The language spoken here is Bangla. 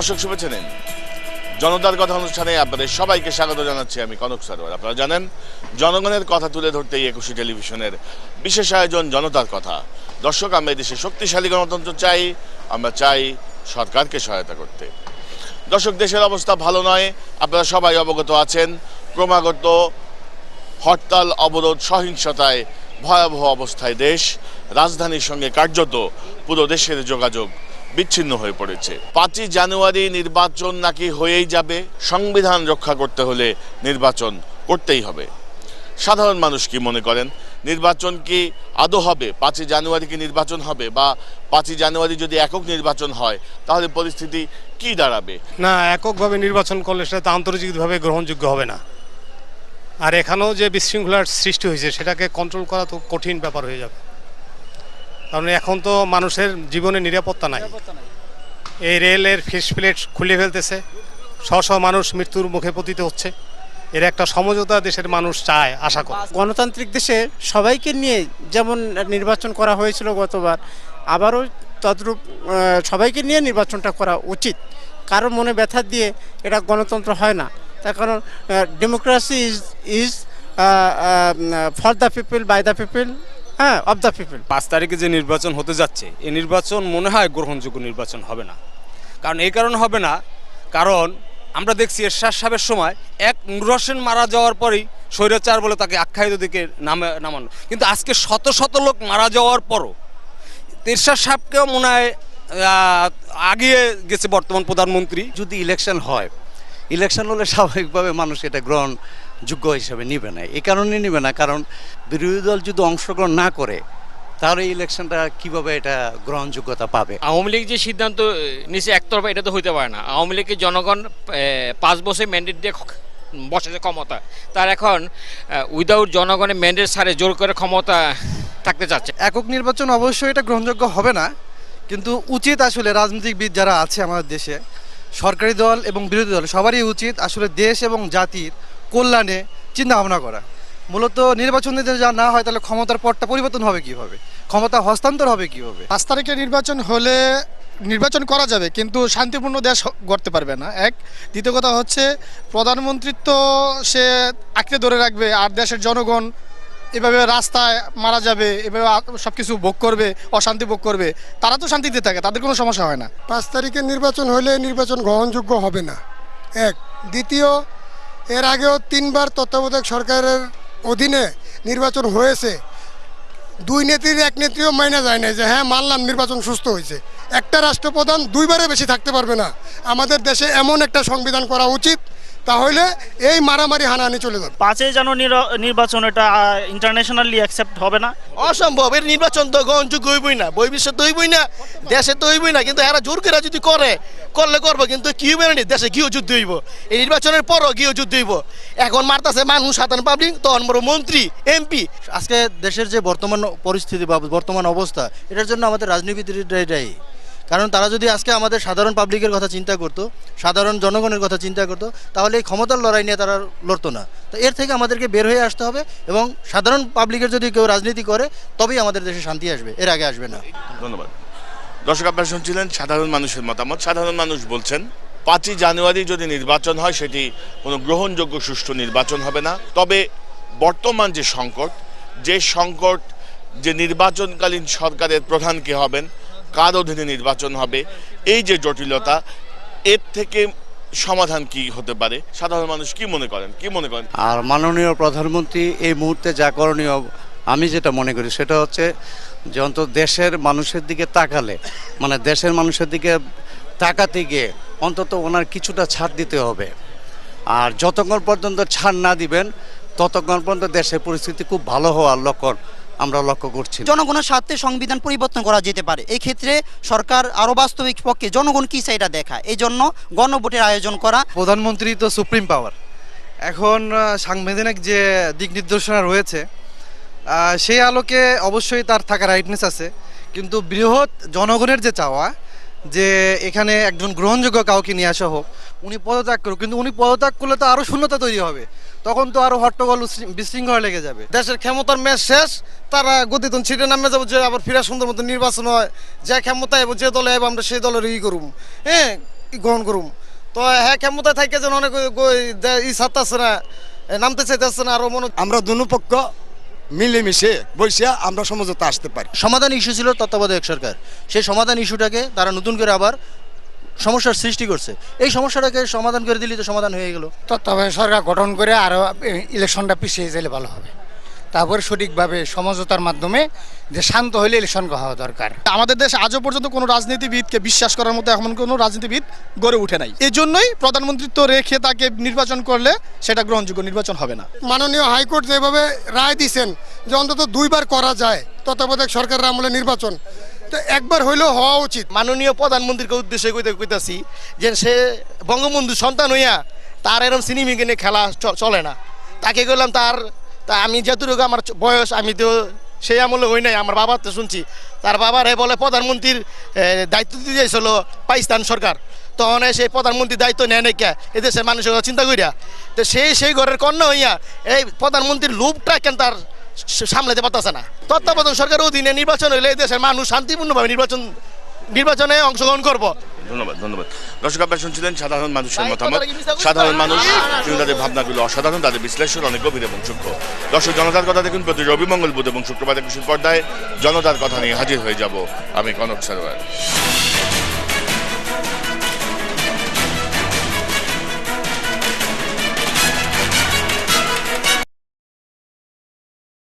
দর্শক শুভেচ্ছা নিন। জনতার কথা অনুষ্ঠানে আপনাদের সবাইকে স্বাগত জানাচ্ছি আমি কনক সারোয়ার। আপনারা জানেন, জনগণের কথা তুলে ধরতে এই একুশে টেলিভিশনের বিশেষ আয়োজন জনতার কথা। দর্শক, আমরা দেশে শক্তিশালী গণতন্ত্র চাই, আমরা চাই সরকারকে সহায়তা করতে। দর্শক, দেশের অবস্থা ভালো নয়, আপনারা সবাই অবগত আছেন, ক্রমাগত হরতাল, অবরোধ, সহিংসতায় ভয়াবহ অবস্থায় দেশ। রাজধানীর সঙ্গে কার্যত পুরো দেশের যোগাযোগ বিচ্ছিন্ন হয়ে পড়েছে। পাঁচই জানুয়ারি নির্বাচন নাকি হয়েই যাবে, সংবিধান রক্ষা করতে হলে নির্বাচন করতেই হবে। সাধারণ মানুষ কি মনে করেন? নির্বাচন কি আদৌ হবে? পাঁচই জানুয়ারি কি নির্বাচন হবে? বা পাঁচই জানুয়ারি যদি একক নির্বাচন হয়, তাহলে পরিস্থিতি কি দাঁড়াবে? না, এককভাবে নির্বাচন করলে সেটা আন্তর্জাতিকভাবে গ্রহণযোগ্য হবে না। আর এখানেও যে বিশৃঙ্খলার সৃষ্টি হয়েছে, সেটাকে কন্ট্রোল করা তো কঠিন ব্যাপার হয়ে যাবে। কারণ এখন তো মানুষের জীবনে নিরাপত্তা নাই। এই রেলের ফিস প্লেট খুলে ফেলতেছে। শ শ মানুষ মৃত্যুর মুখে পতিত হচ্ছে। এর একটা সমঝোতা দেশের মানুষ চায়, আশা করে। গণতান্ত্রিক দেশে সবাইকে নিয়ে যেমন নির্বাচন করা হয়েছিল গতবার, আবারও তদ্রূপ সবাইকে নিয়ে নির্বাচনটা করা উচিত। কারও মনে ব্যথা দিয়ে এটা গণতন্ত্র হয় না। তার কারণ democracy is is for the people by the people হ্যাঁ অফ দ্য পিপল পাঁচ তারিখে যে নির্বাচন হতে যাচ্ছে এই নির্বাচন মনে হয় গ্রহণযোগ্য নির্বাচন হবে না। কারণ এই কারণে হবে না কারণ আমরা দেখছি এরশাদ সাহেবের সময় এক নুর হোসেন মারা যাওয়ার পরেই স্বৈরাচার বলে তাকে আখ্যায়িত দিকে নামে নামানো। কিন্তু আজকে শত শত লোক মারা যাওয়ার পরও এরশাদ সাহেবকেও মনে হয় আগিয়ে গেছে বর্তমান প্রধানমন্ত্রী। যদি ইলেকশন হয় ইলেকশন হলে স্বাভাবিকভাবে মানুষ এটা গ্রহণযোগ্য হিসেবে নিবে না। এই কারণে নিবে না কারণ বিরোধী দল যদি অংশগ্রহণ না করে তাহলে এই ইলেকশনটা কীভাবে এটা গ্রহণযোগ্যতা পাবে? আওয়ামী লীগ যে সিদ্ধান্ত নিচে একতরফা এটা তো হইতে পারে না। আওয়ামী লীগের জনগণ পাঁচ বছর ম্যান্ডেট দিয়ে বসেছে ক্ষমতা। তার এখন উইদাউট জনগণের ম্যান্ডেট সারে জোর করে ক্ষমতা থাকতে চাচ্ছে। একক নির্বাচন অবশ্যই এটা গ্রহণযোগ্য হবে না কিন্তু উচিত আসলে রাজনীতিবিদ যারা আছে আমাদের দেশে সরকারি দল এবং বিরোধী দল সবারই উচিত আসলে দেশ এবং জাতির কল্যাণে চিন্তা ভাবনা করা। মূলত নির্বাচন যদি যা না হয় তাহলে ক্ষমতার পটটা পরিবর্তন হবে কীভাবে? ক্ষমতা হস্তান্তর হবে কীভাবে? পাঁচ তারিখে নির্বাচন হলে নির্বাচন করা যাবে কিন্তু শান্তিপূর্ণ দেশ গড়তে পারবে না। এক দ্বিতীয় কথা হচ্ছে প্রধানমন্ত্রিত্ব সে আঁকড়ে ধরে রাখবে আর দেশের জনগণ এভাবে রাস্তায় মারা যাবে এভাবে সব কিছু ভোগ করবে অশান্তি ভোগ করবে তারা তো শান্তিতে থাকে তাদের কোনো সমস্যা হয় না। পাঁচ তারিখে নির্বাচন হলে নির্বাচন গ্রহণযোগ্য হবে না। এক দ্বিতীয় এর আগেও তিনবার তত্ত্বাবধায়ক সরকারের অধীনে নির্বাচন হয়েছে। দুই নেত্রীর এক নেত্রীও মাইনা যায় না যে হ্যাঁ মানলাম নির্বাচন সুস্থ হয়েছে। একটা রাষ্ট্রপ্রধান দুইবারে বেশি থাকতে পারবে না। আমাদের দেশে এমন একটা সংবিধান করা উচিত তাহলে এই মারামারি হানাহানি চলে যাবে। পাঁচই জানুয়ারি নির্বাচন এটা ইন্টারন্যাশনালি অ্যাকসেপ্ট হবে না? অসম্ভব এর নির্বাচন তো গ্রহণযোগ্য হইবই না বহির্বিশ্বে তো হইবই না দেশে তো হইবই না কিন্তু এরা জোর করে যদি করে করলে করব কিন্তু কি হইবে না দেশে গৃহ যুদ্ধ হইব এই নির্বাচনের পরও গৃহ যুদ্ধ হইব। এখন মারতাছে মানুষ সাধারণ পাবলিক তখন বড় মন্ত্রী এমপি আজকে দেশের যে বর্তমান পরিস্থিতি বা বর্তমান অবস্থা এটার জন্য আমাদের রাজনীতিবিদরাই দায়ী কারণ তারা যদি আজকে আমাদের সাধারণ পাবলিকের কথা চিন্তা করতো, সাধারণ জনগণের কথা চিন্তা করতো, তাহলে এই ক্ষমতার লড়াই নিয়ে তারা লড়তো না। তো এর থেকে আমাদেরকে বের হয়ে আসতে হবে এবং সাধারণ পাবলিকের যদি কেউ রাজনীতি করে, তবেই আমাদের দেশে শান্তি আসবে। এর আগে আসবে না। ধন্যবাদ। দর্শক, আপনারা শুনছিলেন সাধারণ মানুষের মতামত। সাধারণ মানুষ বলছেন, পাঁচই জানুয়ারি যদি নির্বাচন হয়, সেটি কোনো গ্রহণযোগ্য সুষ্ঠু নির্বাচন হবে না। তবে বর্তমান যে সংকট যে সংকট, যে নির্বাচনকালীন সরকারের প্রধান কে হবেন কার অধীনে নির্বাচন হবে। এই যে জটিলতা, এর থেকে সমাধান কি হতে পারে? সাধারণ মানুষ কি মনে করেন? কি মনে করেন? আর মাননীয় প্রধানমন্ত্রী এই মুহূর্তে যা করণীয়, আমি যেটা মনে করি সেটা হচ্ছে যে অন্তত দেশের মানুষের দিকে তাকালে মানে দেশের মানুষের দিকে তাকাতে গিয়ে অন্তত ওনার কিছুটা ছাড় দিতে হবে। আর যতক্ষণ পর্যন্ত ছাড় না দিবেন, ততক্ষণ পর্যন্ত দেশের পরিস্থিতি খুব ভালো হওয়ার লক্ষণ আমরা লক্ষ্য করছি। জনগণের স্বার্থে সংবিধান পরিবর্তন করা যেতে পারে। এই ক্ষেত্রে সরকার আরও বাস্তবিক পক্ষে জনগণ কি চাই এটা দেখা এই জন্য গণভোটের আয়োজন করা প্রধানমন্ত্রী তো সুপ্রিম পাওয়ার। এখন সাংবিধানিক যে দিক নির্দেশনা রয়েছে সেই আলোকে অবশ্যই তার থাকার রাইটনেস আছে। কিন্তু বৃহৎ জনগণের যে চাওয়া যে এখানে একজন গ্রহণযোগ্য কাউকে নিয়ে আসা হোক উনি পদত্যাগ করুক। কিন্তু উনি পদত্যাগ করলে তো আরও শূন্যতা তৈরি হবে। তখন তো আরও হট্টগোল বিশৃঙ্খলা লেগে যাবে। দেশের ক্ষমতার ম্যাচ শেষ তারা গতিতন ছিটে নামে যাব যে আবার ফিরা সুন্দর মতো নির্বাচন হয়। যে ক্ষমতা এবং যে দলে আইবো আমরা সেই দলের ই করুম। হ্যাঁ গ্রহণ করুম। তো হ্যাঁ ক্ষমতা থাকে যেন অনেক ই ছাড়তেছে না নামতে চাইতেছে না আরও মনে আমরা দুনো পক্ষ মিলেমিশে বসে আমরা সমঝোতা আসতে পারি। সমাধান ইস্যু ছিল তত্ত্বাবধায়ক সরকার। সেই সমাধান ইস্যুটাকে তারা নতুন করে আবার সমস্যার সৃষ্টি করছে। এই সমস্যাটাকে সমাধান করে দিলে তো সমাধান হয়ে গেল। তত্ত্বাবধায়ক সরকার গঠন করে আরও ইলেকশনটা পিছিয়ে গেলে ভালো হবে। তারপরে সঠিকভাবে সমঝোতার মাধ্যমে যে শান্ত হলে ইলেকশন হওয়া দরকার। আমাদের দেশে আজও পর্যন্ত কোনো রাজনীতিবিদকে বিশ্বাস করার মতো এমন কোনো রাজনীতিবিদ গড়ে উঠে নাই। এই জন্যই প্রধানমন্ত্রিত্ব রেখে তাকে নির্বাচন করলে সেটা গ্রহণযোগ্য নির্বাচন হবে না। মাননীয় হাইকোর্ট যেভাবে রায় দিয়েছেন যে অন্তত দুইবার করা যায় তত্ত্বাবধায়ক সরকারের আমলে নির্বাচন তো একবার হইলেও হওয়া উচিত। মাননীয় প্রধানমন্ত্রীকে উদ্দেশ্যে কইতে কইতাছি যে সে বঙ্গবন্ধু সন্তান হইয়া তার এরকম সিনেমিকে কিনে খেলা চলে না। তাকে বললাম তার তা আমি যতটুকু আমার বয়স, আমি তো সেই আমলে হই নাই, আমার বাবার তো শুনছি। তার বাবার এ বলে প্রধানমন্ত্রীর দায়িত্ব দিতে চাইছিল পাকিস্তান সরকার। তখন সেই প্রধানমন্ত্রীর দায়িত্ব নেয় নাকি এদেশের মানুষের চিন্তা করিয়া তো সেই সেই ঘরের কন্যা হইয়া এই প্রধানমন্ত্রীর লোভটা কেন তার সামলাতে পারতেছে না। তত্ত্বাবধান সরকারের অধীনে নির্বাচন হইলে এই দেশের মানুষ শান্তিপূর্ণভাবে নির্বাচন নির্বাচনে অংশগ্রহণ করব। ধন্যবাদ ধন্যবাদ। দর্শক আপনারা শুনছিলেন সাধারণ মানুষের মতামত? সাধারণ মানুষ কিন্তু তাদের ভাবনাগুলো অসাধারণ তাদের বিশ্লেষণ অনেক গভীর এবং সূক্ষ্ম। দর্শক জনতার কথা দেখুন প্রতি রবি মঙ্গল বুধ এবং শুক্রবার একুশের পর্দায় জনতার কথা নিয়ে হাজির হয়ে যাব আমি কনক সারোয়ার।